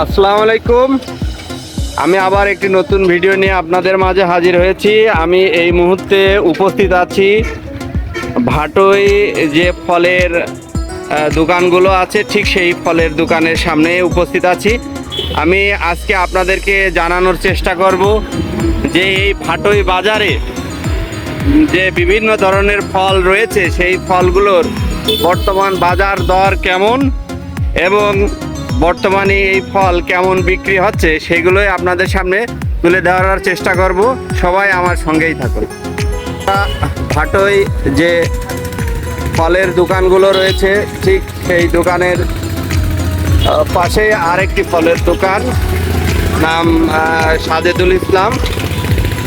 আসসালামু আলাইকুম। আমি আবার একটি নতুন ভিডিও নিয়ে আপনাদের মাঝে হাজির হয়েছি। আমি এই মুহূর্তে উপস্থিত আছি। ভাটই যে ফলের দোকানগুলো আছে, ঠিক সেই ফলের দোকানের সামনে উপস্থিত আছি। আমি আজকে আপনাদেরকে জানানোর চেষ্টা করব যে এই ভাটই বাজারে যে বিভিন্ন ধরনের ফল রয়েছে, সেই ফলগুলোর বর্তমান বাজার দর কেমন এবং বর্তমানে এই ফল কেমন বিক্রি হচ্ছে সেগুলোই আপনাদের সামনে তুলে ধরার চেষ্টা করব। সবাই আমার সঙ্গেই থাকুন। ভাটই যে ফলের দোকানগুলো রয়েছে, ঠিক সেই দোকানের পাশে আরেকটি ফলের দোকান, নাম সাজেদুল ইসলাম।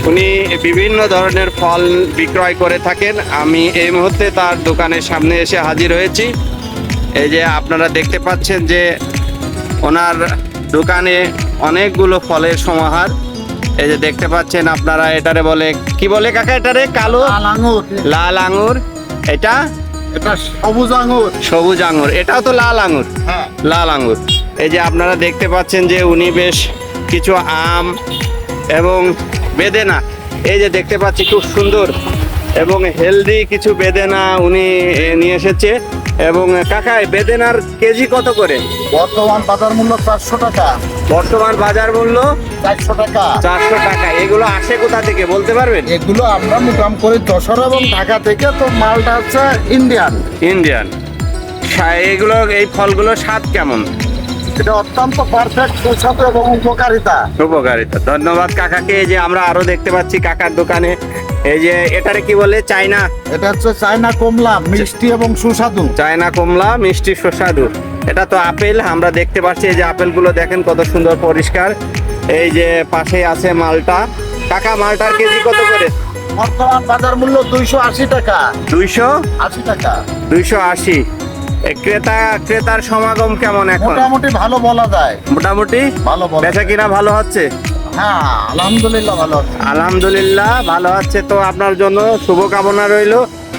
উনি বিভিন্ন ধরনের ফল বিক্রয় করে থাকেন। আমি এই মুহূর্তে তার দোকানের সামনে এসে হাজির হয়েছি। এই যে আপনারা দেখতে পাচ্ছেন যে ওনার দোকানে অনেকগুলো ফলের সমাহার। এই যে দেখতে পাচ্ছেন আপনারা এটারে বলে কি বলে কাকা এটারে? কালো? লাল আঙুর। লাল আঙুর। এটা? এটা সবুজ আঙুর। সবুজ আঙুর। এটাও তো লাল আঙুর। হ্যাঁ। লাল আঙুর। এই যে আপনারা দেখতে পাচ্ছেন যে উনি বেশ কিছু আম এবং বেদেনা এই যে দেখতে পাচ্ছি খুব সুন্দর এবং হেলদি কিছু বেদেনা উনি নিয়ে এসেছে। এবং কাকায় বেদেনার কেজি কত করে? বর্তমান বাজার মূল্য চারশো টাকা। বর্তমান বাজার মূল্য চারশো টাকা। চারশো টাকা। এগুলো আসে কোথা থেকে বলতে পারবেন? এগুলো আমরা মোটাম করে যশোর এবং ঢাকা থেকে। তো মালটা হচ্ছে ইন্ডিয়ান ইন্ডিয়ান এগুলো এই ফলগুলো স্বাদ কেমন? এটা অত্যন্ত পারফেক্ট সুস্বাদু এবং উপকারিতা। উপকারিতা। ধন্যবাদ কাকাকে। যে আমরা আরও দেখতে পাচ্ছি কাকার দোকানে। এই যে এটারে কি বলে? চাইনা এটা হচ্ছে চায়না কমলা মিষ্টি এবং সুস্বাদু। চায়না কমলা মিষ্টি সুস্বাদু। এটা তো আপেল। আমরা দেখতে পাচ্ছি এই যে আপেলগুলো দেখেন কত সুন্দর পরিষ্কার। এই যে পাশে আছে মালটা। কাকা মালটার কেজি কত করে? বর্তমান বাজার মূল্য দুইশো আশি টাকা। দুইশো? আশি টাকা। দুইশো আশি। ক্রেতা ক্রেতার সমাগম কেমন এখন? মোটামুটি ভালো বলা যায়। মোটামুটি? ভালো বেচা কিনা ভালো হচ্ছে? হ্যাঁ আলহামদুলিল্লাহ ভালো আলহামদুলিল্লাহ ভালো হচ্ছে। তো আপনার জন্য শুভকামনা রইল।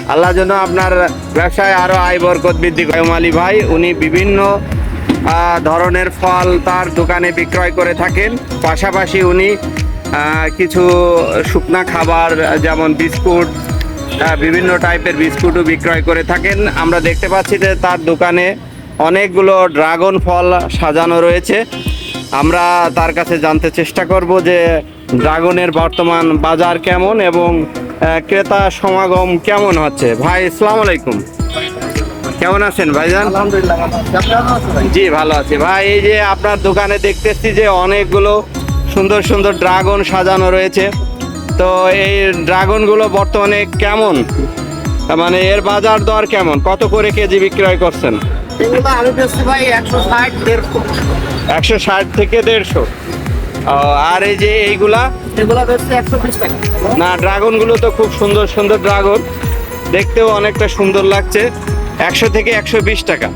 আল্লাহ যেন আপনার ব্যবসায় আরও আয় বরকত বৃদ্ধি করে। আলী ভাই উনি বিভিন্ন আহ, ধরনের ফল তার দোকানে বিক্রয় করে থাকেন। পাশাপাশি উনি আহ, কিছু শুকনা খাবার যেমন বিস্কুট বিভিন্ন টাইপের বিস্কুটও বিক্রয় করে থাকেন। আমরা দেখতে পাচ্ছি যে তার দোকানে অনেকগুলো ড্রাগন ফল সাজানো রয়েছে। আমরা তার কাছে জানতে চেষ্টা করব যে ড্রাগনের বর্তমান বাজার কেমন এবং ক্রেতা সমাগম কেমন হচ্ছে। ভাই আসসালামু আলাইকুম। কেমন আছেন ভাইজান? জি ভালো আছি। ভাই এই যে আপনার দোকানে দেখতেছি যে অনেকগুলো সুন্দর সুন্দর ড্রাগন সাজানো রয়েছে। তো এই ড্রাগনগুলো বর্তমানে কেমন? মানে এর বাজার দর কেমন? কত করে কেজি বিক্রয় করছেন? একশো ষাট থেকে দেড়শো। আর এই যে এইগুলা? না ড্রাগনগুলো তো খুব সুন্দর সুন্দর ড্রাগন দেখতেও অনেকটা সুন্দর লাগছে। একশো থেকে একশো বিশ টাকা।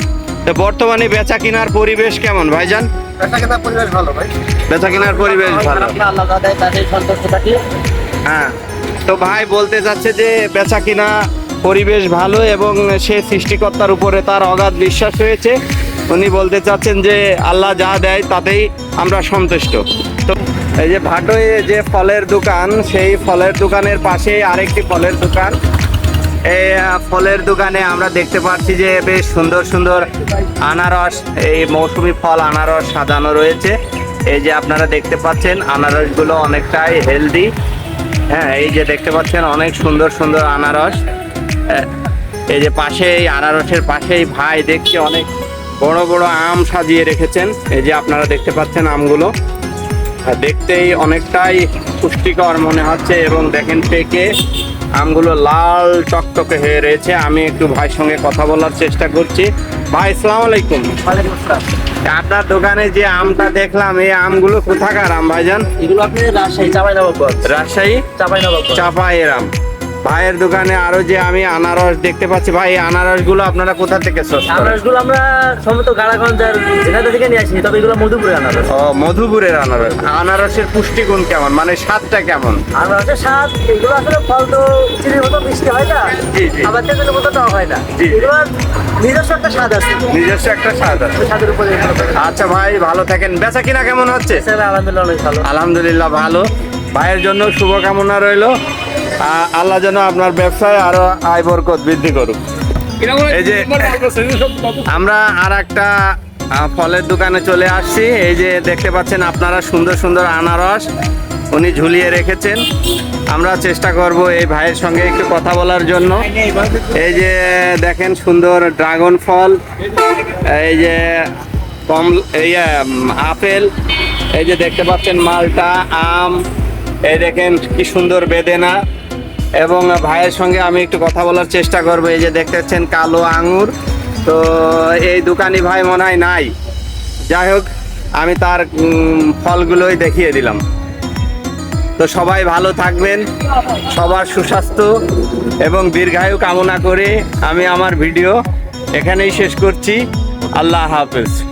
তো বর্তমানে বেচা কেনার পরিবেশ কেমন ভাইজান? বেচা কেনা পরিবেশ ভালো ভাই। বেচা কেনার পরিবেশ ভালো। হ্যাঁ তো ভাই বলতে চাচ্ছে যে বেচা কিনা পরিবেশ ভালো এবং সে সৃষ্টিকর্তার উপরে তার অগাধ বিশ্বাস হয়েছে। উনি বলতে চাচ্ছেন যে আল্লাহ যা দেয় তাতেই আমরা সন্তুষ্ট। তো এই যে ভাটোয়ে যে ফলের দোকান, সেই ফলের দোকানের পাশে আরেকটি ফলের দোকান। এই ফলের দোকানে আমরা দেখতে পাচ্ছি যে বেশ সুন্দর সুন্দর আনারস, এই মৌসুমি ফল আনারস সাজানো রয়েছে। এই যে আপনারা দেখতে পাচ্ছেন, আনারসগুলো অনেকটাই হেলদি হ্যাঁ এই যে দেখতে পাচ্ছেন অনেক সুন্দর সুন্দর আনারস। এই যে পাশে আনারসের পাশেই ভাই দেখছি অনেক বড় বড় আম সাজিয়ে রেখেছেন। এই যে আপনারা দেখতে পাচ্ছেন আমগুলো। দেখতেই অনেকটাই পুষ্টিকর মনে হচ্ছে এবং দেখেন পেকে আমগুলো লাল চকচকে হয়ে রয়েছে। আমি একটু ভাইয়ের সঙ্গে কথা বলার চেষ্টা করছি। ভাই আসসালামু আলাইকুম। আপনার দোকানে যে আমটা দেখলাম এই আমগুলো কোথাকার আম ভাইজান? এগুলো আপনি রাজশাহী চাপাই নবাবগঞ্জ রাজশাহী? চাপাই নবাবগঞ্জ এর আম। ভাইয়ের দোকানে আরও যে আমি আনারস দেখতে পাচ্ছি। ভাই এই আনারসগুলো আপনারা কোথা থেকে সোর্স করেন আনারসগুলো আমরা সম্ভবত গাড়াগঞ্জ আর যেখান থেকে নিয়ে আসি তবে এগুলো মধুপুরে আনারস। ও মধুপুরের আনারস। আনারসের পুষ্টিগুণ কেমন? মানে স্বাদটা কেমন? আনারসের স্বাদ এগুলো আসলে ফল তো চিনির মতো মিষ্টি হয় না জি, জি। আবার তেঁতুলের মতো টক হয় না। জি। এগুলোর নিজস্ব একটা স্বাদ আছে। নিজস্ব একটা স্বাদ আছে। স্বাদের উপরে আচ্ছা ভাই ভালো থাকেন। বেচা কিনা কেমন হচ্ছে? এছাড়া আলহামদুলিল্লাহ অনেক ভালো। আলহামদুলিল্লাহ ভালো। ভাইয়ের জন্য শুভকামনা রইল। আল্লাহ যেন আপনার ব্যবসায় আরও আয় বরকত বৃদ্ধি করুক। এই যে আমরা আর একটা ফলের দোকানে চলে আসছি। এই যে দেখতে পাচ্ছেন আপনারা সুন্দর সুন্দর আনারস উনি ঝুলিয়ে রেখেছেন। আমরা চেষ্টা করব এই ভাইয়ের সঙ্গে একটু কথা বলার জন্য। এই যে দেখেন সুন্দর ড্রাগন ফল এই যে কম এই আপেল এই যে দেখতে পাচ্ছেন মালটা আম এই দেখেন কি সুন্দর বেদেনা। এবং ভাইয়ের সঙ্গে আমি একটু কথা বলার চেষ্টা করব। এই যে দেখতে পাচ্ছেন কালো আঙুর। তো এই দোকানি ভাই মনে হয় নাই। যাই হোক, আমি তার ফলগুলোই দেখিয়ে দিলাম। তো সবাই ভালো থাকবেন, সবার সুস্বাস্থ্য এবং দীর্ঘায়ু কামনা করে আমি আমার ভিডিও এখানেই শেষ করছি। আল্লাহ হাফেজ।